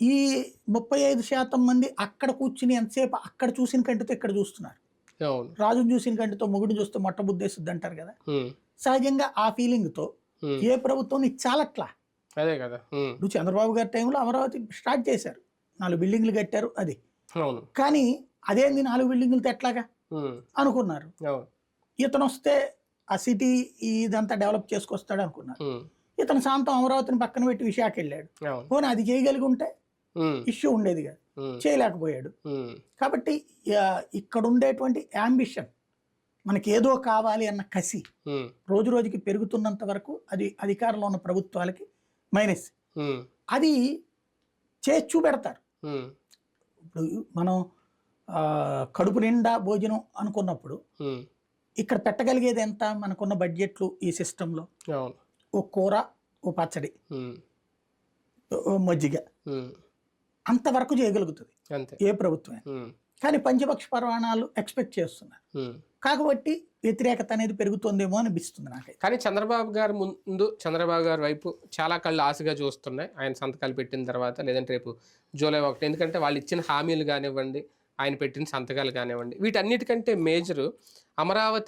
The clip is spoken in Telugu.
ఈ ముప్పై ఐదు శాతం మంది అక్కడ కూర్చుని ఎంతసేపు అక్కడ చూసిన కంటితో ఇక్కడ చూస్తున్నారు. రాజును చూసిన కంటితో మొగుడు చూస్తే మొట్ట బుద్ధేస్తుంది అంటారు కదా. సహజంగా ఆ ఫీలింగ్తో ఉమ్, ఏ ప్రభుత్వం నీకు చాలట్లా అదే కదా. ఇప్పుడు చంద్రబాబు గారి టైంలో అమరావతి స్టార్ట్ చేశారు. నాలుగు బిల్డింగ్లు కట్టారు అది. కానీ అదేంది నాలుగు బిల్డింగ్లతో ఎట్లాగా? ఉమ్, అనుకున్నారు. ఇతను వస్తే ఆ సిటీ ఇదంతా డెవలప్ చేసుకొస్తాడు అనుకున్నారు. ఇతను శాంతం అమరావతిని పక్కన పెట్టి విశాఖ వెళ్ళాడు పోనీ అది చేయగలిగి ఉంటే ఇష్యూ ఉండేది కాదు. చేయలేకపోయాడు. కాబట్టి ఇక్కడ ఉండేటువంటి యాంబిషన్ మనకి ఏదో కావాలి అన్న కసి రోజు రోజుకి పెరుగుతున్నంత వరకు అది అధికారంలో ఉన్న ప్రభుత్వాలకి మైనస్ అది చేసి చూపెడతారు. ఇప్పుడు మనం కడుపు నిండా భోజనం అనుకున్నప్పుడు ఇక్కడ పెట్టగలిగేది ఎంత? మనకున్న బడ్జెట్లు ఈ సిస్టంలో ఓ కూర ఓ పచ్చడి ఓ మజ్జిగ. అంతవరకు చేయగలుగుతుంది. అంతే. ఏ ప్రభుత్వం కానీ పంచపక్ష ప్రమాణాలు ఎక్స్పెక్ట్ చేస్తున్నారు. కాబట్టి వ్యతిరేకత అనేది పెరుగుతుందేమో అనిపిస్తుంది నాకైతే. కానీ చంద్రబాబు గారి ముందు చంద్రబాబు గారి వైపు చాలా కళ్ళు ఆశగా చూస్తున్నాయి. ఆయన సంతకాలు పెట్టిన తర్వాత లేదంటే రేపు జూలై ఒకటి. ఎందుకంటే వాళ్ళు ఇచ్చిన హామీలు కానివ్వండి ఆయన పెట్టిన సంతకాలు కానివ్వండి వీటన్నిటికంటే మేజరు అమరావతి